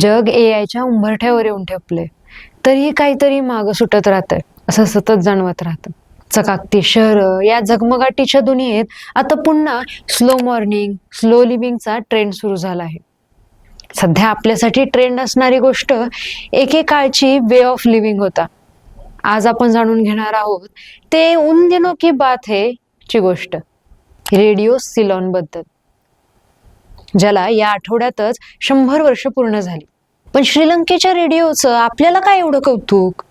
जग ए आयच्या उंबरठ्यावर येऊन ठेपले तरीही काहीतरी मागं सुटत राहतंय. असं सतत जाणवत राहतं. चकाकती शहरं या झगमगाटीच्या दुनियेत आता पुन्हा स्लो मॉर्निंग स्लो लिव्हिंगचा ट्रेंड सुरू झाला आहे. सध्या आपल्यासाठी ट्रेंड असणारी गोष्ट एकेकाळची वे ऑफ लिव्हिंग होता. आज आपण जाणून घेणार आहोत ते उन दिनो की बात है ची गोष्ट. रेडिओ सिलॉनबद्दल ज्याला या आठवड्यातच शंभर वर्ष पूर्ण झाली. पण श्रीलंकेच्या रेडिओचं आपल्याला काय एवढं कौतुक?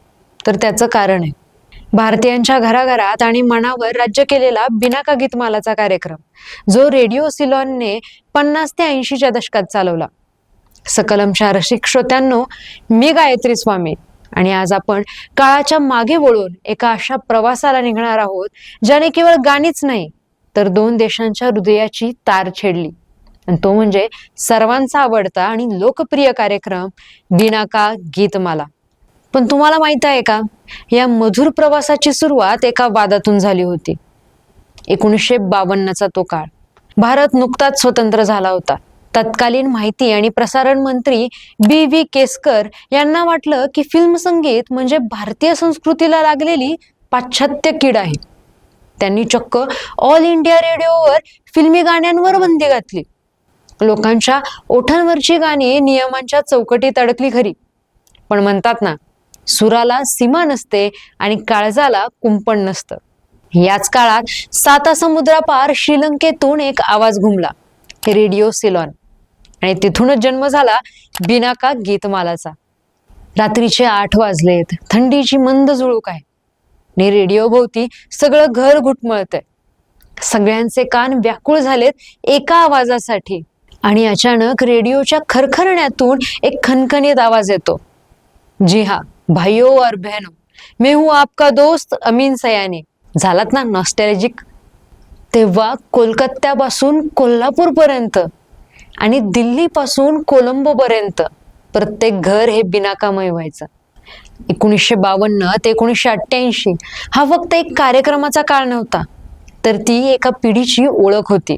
तर त्याचं कारण आहे. भारतीयांच्या घराघरात आणि मनावर राज्य केलेला बिनाका गीतमालाचा कार्यक्रम जो रेडिओ सिलॉनने पन्नास ते ऐंशीच्या दशकात चालवला. सकलमच्या रसिक श्रोत्यांनो मी गायत्री स्वामी आणि आज आपण काळाच्या मागे वळून एका अशा प्रवासाला निघणार आहोत ज्याने केवळ गाणीच नाही तर दोन देशांच्या हृदयाची तार छेडली. आणि तो म्हणजे सर्वांचा आवडता आणि लोकप्रिय कार्यक्रम दिनाका गीतमाला. पण तुम्हाला माहीत आहे का? या मधुर प्रवासाची सुरुवात एका वादातून झाली होती. एकोणीसशे बावन्नचा तो काळ. भारत नुकताच स्वतंत्र झाला होता. तत्कालीन माहिती आणि प्रसारण मंत्री बी व्ही केसकर यांना वाटलं की फिल्म संगीत म्हणजे भारतीय संस्कृतीला लागलेली पाश्चात्य कीड आहे. त्यांनी चक्क ऑल इंडिया रेडिओवर फिल्मी गाण्यांवर बंदी घातली. लोकांच्या ओठांवरची गाणी नियमांच्या चौकटीत अडकली खरी. पण म्हणतात ना सुराला सीमा नसते आणि काळजाला कुंपण नसतं. याच काळात साता समुद्रापार श्रीलंकेतून एक आवाज घुमला रेडिओ सिलॉन. आणि तिथूनच जन्म झाला बिनाका गीतमालाचा. रात्रीचे आठ वाजलेत थंडीची मंद जुळूक आहे. आणि रेडिओ भोवती सगळं घर घुटमळतंय. सगळ्यांचे कान व्याकुळ झालेत एका आवाजासाठी. आणि अचानक रेडिओच्या खरखरण्यातून एक खनखनीत आवाज येतो. जी हा भाइयों और बहनो मी हूं आपका दोस्त अमीन सयानी. झालात ना नॉस्टॅलॉजिक तेव्हा कोलकात्यापासून कोल्हापूर पर्यंत आणि दिल्लीपासून कोलंबो पर्यंत प्रत्येक घर हे बिनाकामय व्हायचं. एकोणीसशे बावन्न ते एकोणीसशे अठ्ठ्याऐंशी हा फक्त एक कार्यक्रमाचा काळ नव्हता तर ती एका पिढीची ओळख होती.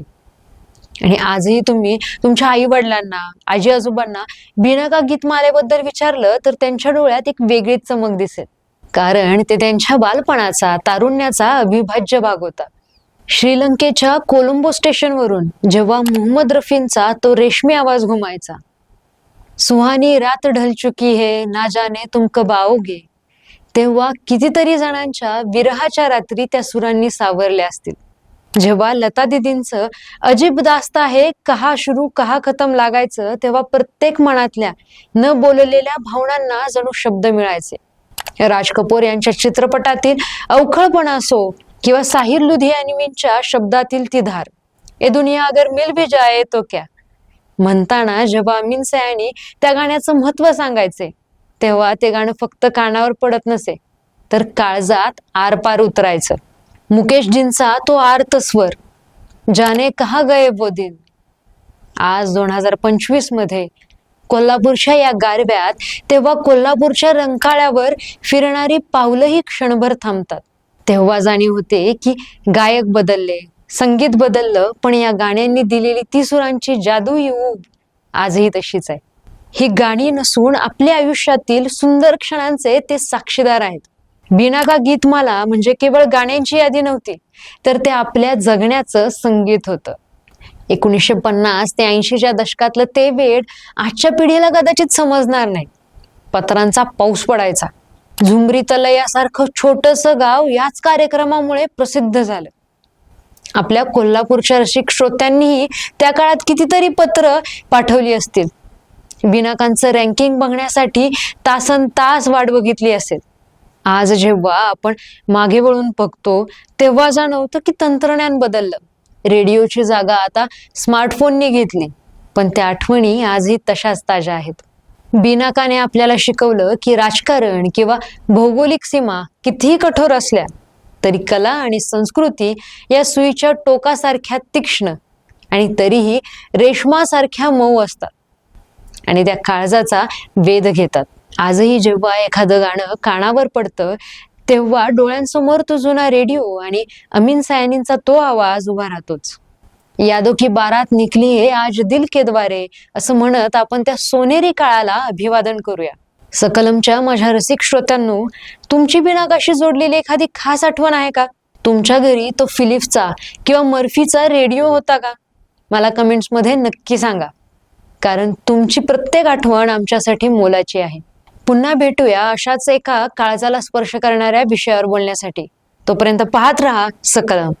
आणि आजही तुम्ही तुमच्या आई वडिलांना आजी आजोबांना बिनाका गीतमालेबद्दल विचारलं तर त्यांच्या डोळ्यात एक वेगळीच चमक दिसेल. कारण ते त्यांच्या बालपणाचा तारुण्याचा अविभाज्य भाग होता. श्रीलंकेच्या कोलंबो स्टेशनवरून जेव्हा मोहम्मद रफींचा तो रेशमी आवाज घुमायचा सुहानी रात ढल चुकी है ना जाने तुम कब आओगे? तेव्हा कितीतरी जणांच्या विरहाच्या रात्री त्या सुरांनी सावरल्या असतील. जेव्हा लता दिदींचं अजीब दास्त आहे कहा शुरू कहा खतम लागायचं तेव्हा प्रत्येक मनातल्या न बोललेल्या भावनांना जणू शब्द मिळायचे. राज कपूर यांच्या चित्रपटातील अवखळपणा असो किंवा साहिर लुधियानीमींच्या शब्दातील ती धार ए दुनिया अगर मिल भी जाए तो क्या? म्हणताना जेव्हा अमीन सयानी त्या गाण्याचं महत्त्व सांगायचे तेव्हा ते गाणं फक्त कानावर पडत नसे तर काळजात आरपार उतरायचं. मुकेशजींचा तो आर्त स्वर जाने कहा गए वो दिन? आज दोन हजार पंचवीसमध्ये कोल्हापूरच्या या गारव्यात तेव्हा कोल्हापूरच्या रंकाळ्यावर फिरणारी पावलंही क्षणभर थांबतात. तेव्हा जाणीव होते की गायक बदलले संगीत बदललं पण या गाण्यांनी दिलेली ती सुरांची जादू ऊब आजही तशीच आहे. ही गाणी नसून आपल्या आयुष्यातील सुंदर क्षणांचे ते साक्षीदार आहेत. बिनाका गीतमाला म्हणजे केवळ गाण्यांची यादी नव्हती तर ते आपल्या जगण्याचं संगीत होतं. एकोणीसशे पन्नास ते ऐंशीच्या दशकातलं ते वेळ आजच्या पिढीला कदाचित समजणार नाही. पत्रांचा पाऊस पडायचा. झुंबरी तलयासारखं छोटस गाव याच कार्यक्रमामुळे प्रसिद्ध झालं. आपल्या कोल्हापूरच्या रसिक श्रोत्यांनीही त्या काळात कितीतरी पत्र पाठवली असतील. बिनाकांचं रँकिंग बघण्यासाठी तासन तास वाट बघितली असेल. आज जेव्हा आपण मागे वळून बघतो तेव्हा जाणवतं की तंत्रज्ञान बदललं. रेडिओची जागा आता स्मार्टफोनने घेतली पण त्या आठवणी आजही तशाच ताज्या आहेत. बिनाकाने आपल्याला शिकवलं की राजकारण किंवा भौगोलिक सीमा कितीही कठोर असल्या तरी कला आणि संस्कृती या सुईच्या टोकासारख्या तीक्ष्ण आणि तरीही रेशमासारख्या मऊ असतात आणि त्या काळजाचा वेध घेतात. आजही जेव्हा एखादं गाणं कानावर पडतं तेव्हा डोळ्यांसमोर तो जुना रेडिओ आणि अमीन सायनींचा तो आवाज उभा राहतोच. यादो की बारात निकली है आज दिल के द्वारे असं म्हणत आपण त्या सोनेरी काळाला अभिवादन करूया. सकलमच्या माझ्या रसिक श्रोत्यांनो तुमची बिनाकाशी जोडलेली एखादी खास आठवण आहे का? तुमच्या घरी तो फिलिप्सचा किंवा मर्फीचा रेडिओ होता का? मला कमेंट्समध्ये नक्की सांगा. कारण तुमची प्रत्येक आठवण आमच्यासाठी मोलाची आहे. पुन्हा भेटूया अशाच एका काळजाला स्पर्श करणाऱ्या विषयावर बोलण्यासाठी. तोपर्यंत पाहत राहा सकलम.